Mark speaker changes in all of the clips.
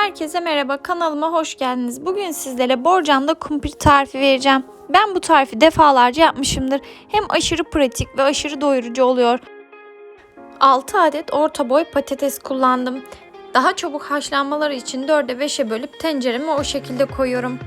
Speaker 1: Herkese merhaba kanalıma hoş geldiniz. Bugün sizlere borcamda kumpir tarifi vereceğim. Ben bu tarifi defalarca yapmışımdır. Hem aşırı pratik ve aşırı doyurucu oluyor. 6 adet orta boy patates kullandım. Daha çabuk haşlanmaları için 4'e 5'e bölüp tencereme o şekilde koyuyorum.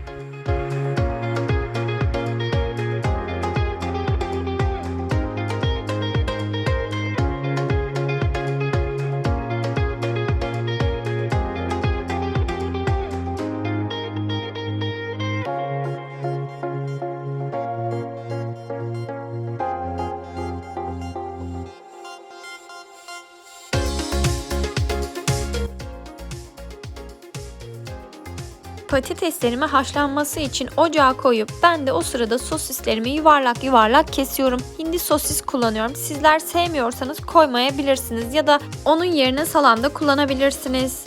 Speaker 1: Patateslerimi haşlanması için ocağa koyup ben de o sırada sosislerimi yuvarlak yuvarlak kesiyorum. Hindi sosis kullanıyorum. Sizler sevmiyorsanız koymayabilirsiniz ya da onun yerine salam da kullanabilirsiniz.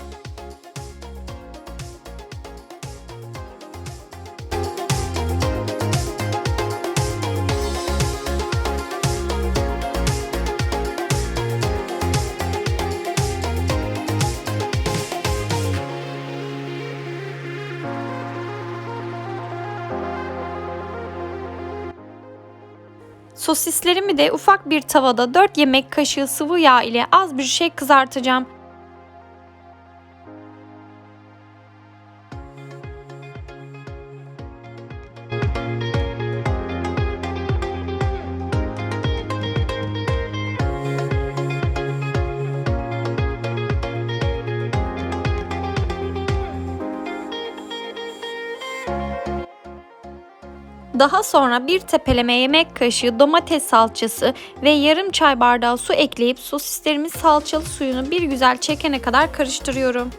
Speaker 1: Sosislerimi de ufak bir tavada 4 yemek kaşığı sıvı yağ ile az bir şey kızartacağım. Daha sonra bir tepeleme yemek kaşığı domates salçası ve yarım çay bardağı su ekleyip sosislerimiz salçalı suyunu bir güzel çekene kadar karıştırıyorum.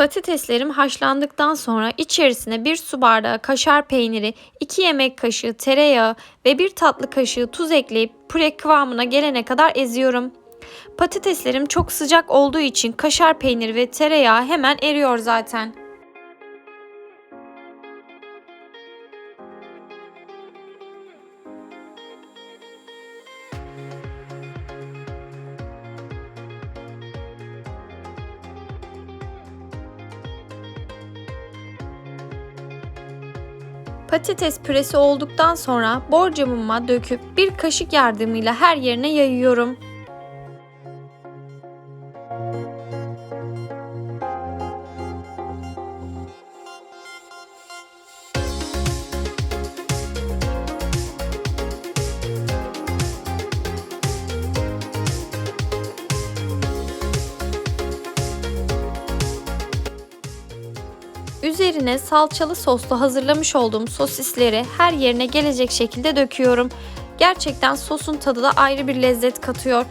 Speaker 1: Patateslerim haşlandıktan sonra içerisine 1 su bardağı kaşar peyniri, 2 yemek kaşığı tereyağı ve 1 tatlı kaşığı tuz ekleyip püre kıvamına gelene kadar eziyorum. Patateslerim çok sıcak olduğu için kaşar peyniri ve tereyağı hemen eriyor zaten. Patates püresi olduktan sonra borcamıma döküp bir kaşık yardımıyla her yerine yayıyorum. Üzerine salçalı soslu hazırlamış olduğum sosisleri her yerine gelecek şekilde döküyorum. Gerçekten sosun tadı da ayrı bir lezzet katıyor.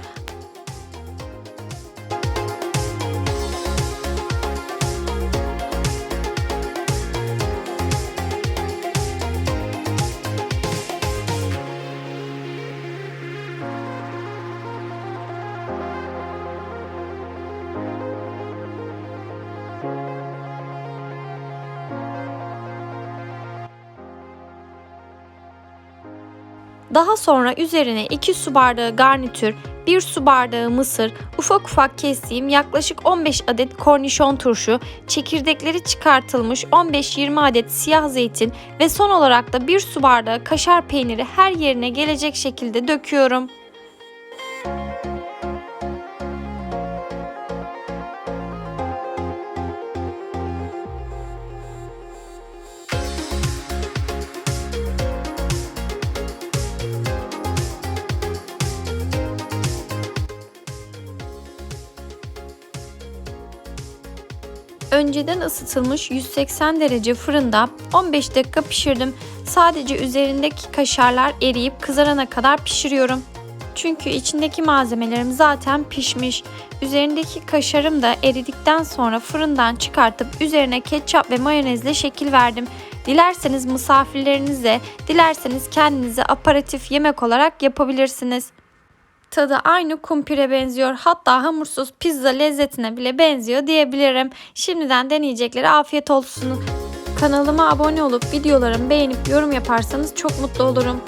Speaker 1: Daha sonra üzerine 2 su bardağı garnitür, 1 su bardağı mısır, ufak ufak kestiğim yaklaşık 15 adet kornişon turşu, çekirdekleri çıkartılmış 15-20 adet siyah zeytin ve son olarak da 1 su bardağı kaşar peyniri her yerine gelecek şekilde döküyorum. Önceden ısıtılmış 180 derece fırında 15 dakika pişirdim. Sadece üzerindeki kaşarlar eriyip kızarana kadar pişiriyorum. Çünkü içindeki malzemelerim zaten pişmiş. Üzerindeki kaşarım da eridikten sonra fırından çıkartıp üzerine ketçap ve mayonezle şekil verdim. Dilerseniz misafirlerinize, dilerseniz kendinize aparatif yemek olarak yapabilirsiniz. Tadı aynı kumpire benziyor. Hatta hamursuz pizza lezzetine bile benziyor diyebilirim. Şimdiden deneyeceklere afiyet olsun. Kanalıma abone olup videolarımı beğenip yorum yaparsanız çok mutlu olurum.